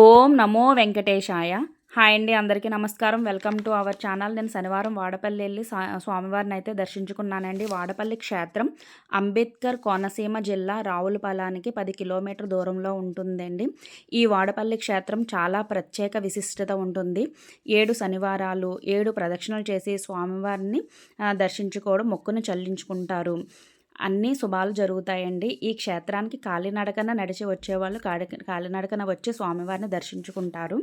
ఓం నమో వెంకటేశాయ. హాయ్ అండి అందరికీ నమస్కారం. Welcome to our channel. నేను శనివారం వాడపల్లి వెళ్ళి స్వామివారిని అయితే దర్శించుకున్నానండి. వాడపల్లి క్షేత్రం అంబేద్కర్ కోనసీమ జిల్లా రావులపాలానికి పది కిలోమీటర్ దూరంలో ఉంటుందండి. ఈ వాడపల్లి క్షేత్రం చాలా ప్రత్యేక విశిష్టత ఉంటుంది. ఏడు శనివారాలు ఏడు ప్రదక్షిణలు చేసి స్వామివారిని దర్శించుకోవడం మొక్కును చెల్లించుకుంటారు. అన్నీ శుభాలు జరుగుతాయండి. ఈ క్షేత్రానికి కాలినడకన నడిచి వచ్చేవాళ్ళు కాడి కాలినడకన వచ్చి స్వామివారిని దర్శించుకుంటారు.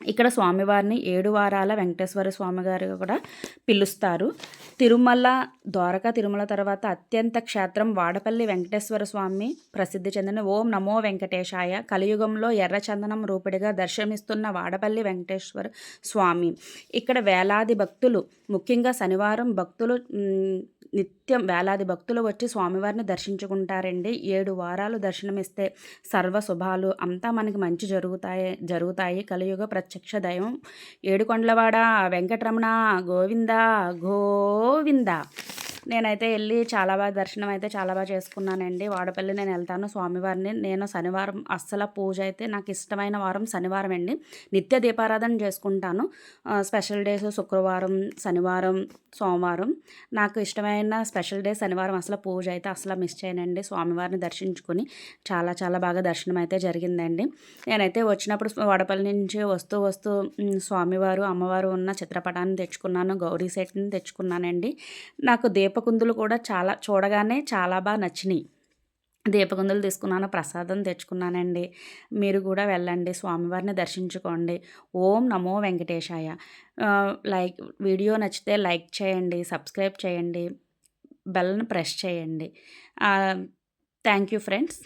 ఇక్కడ స్వామివారిని ఏడు వారాల వెంకటేశ్వర స్వామి గారు కూడా పిలుస్తారు. తిరుమల ద్వారకా తిరుమల తర్వాత అత్యంత క్షేత్రం వాడపల్లి వెంకటేశ్వర స్వామి ప్రసిద్ధి చెందిన ఓం నమో వెంకటేశాయ కలియుగంలో ఎర్రచందనం రూపిడిగా దర్శనమిస్తున్న వాడపల్లి వెంకటేశ్వర స్వామి. ఇక్కడ వేలాది భక్తులు ముఖ్యంగా శనివారం భక్తులు నిత్యం వేలాది భక్తులు వచ్చి స్వామివారిని దర్శించుకుంటారండి. ఏడు వారాలు దర్శనమిస్తే సర్వ శుభాలు. అంతా మనకి మంచి జరుగుతాయి జరుగుతాయి. కలియుగ ప్రత్యక్ష దైవం. ఏడుకొండలవాడ వెంకటరమణ గోవింద గోవింద. నేనైతే వెళ్ళి చాలా బాగా దర్శనం అయితే చాలా బాగా చేసుకున్నానండి. వాడపల్లి నేను వెళ్తాను స్వామివారిని. నేను శనివారం అస్సలు పూజ అయితే నాకు ఇష్టమైన వారం శనివారం అండి. నిత్య దీపారాధన చేసుకుంటాను. స్పెషల్ డేస్ శుక్రవారం శనివారం సోమవారం. నాకు ఇష్టమైన స్పెషల్ డే శనివారం అసలు పూజ అయితే అసలు మిస్ చేయనండి. స్వామివారిని దర్శించుకొని చాలా చాలా బాగా దర్శనం అయితే జరిగిందండి. నేనైతే వచ్చినప్పుడు వడపల్లి నుంచి వస్తూ వస్తూ స్వామివారు అమ్మవారు ఉన్న చిత్రపటాన్ని తెచ్చుకున్నాను. గౌరీ సెట్ని తెచ్చుకున్నానండి. నాకు దీప దీపకుందులు కూడా చాలా చూడగానే చాలా బాగా నచ్చినాయి. దీపకుందులు తీసుకున్నాను ప్రసాదం తెచ్చుకున్నానండి. మీరు కూడా వెళ్ళండి స్వామివారిని దర్శించుకోండి. ఓం నమో వెంకటేశాయ. లైక్ వీడియో నచ్చితే లైక్ చేయండి సబ్స్క్రైబ్ చేయండి బెల్ని ప్రెస్ చేయండి. Thank you friends.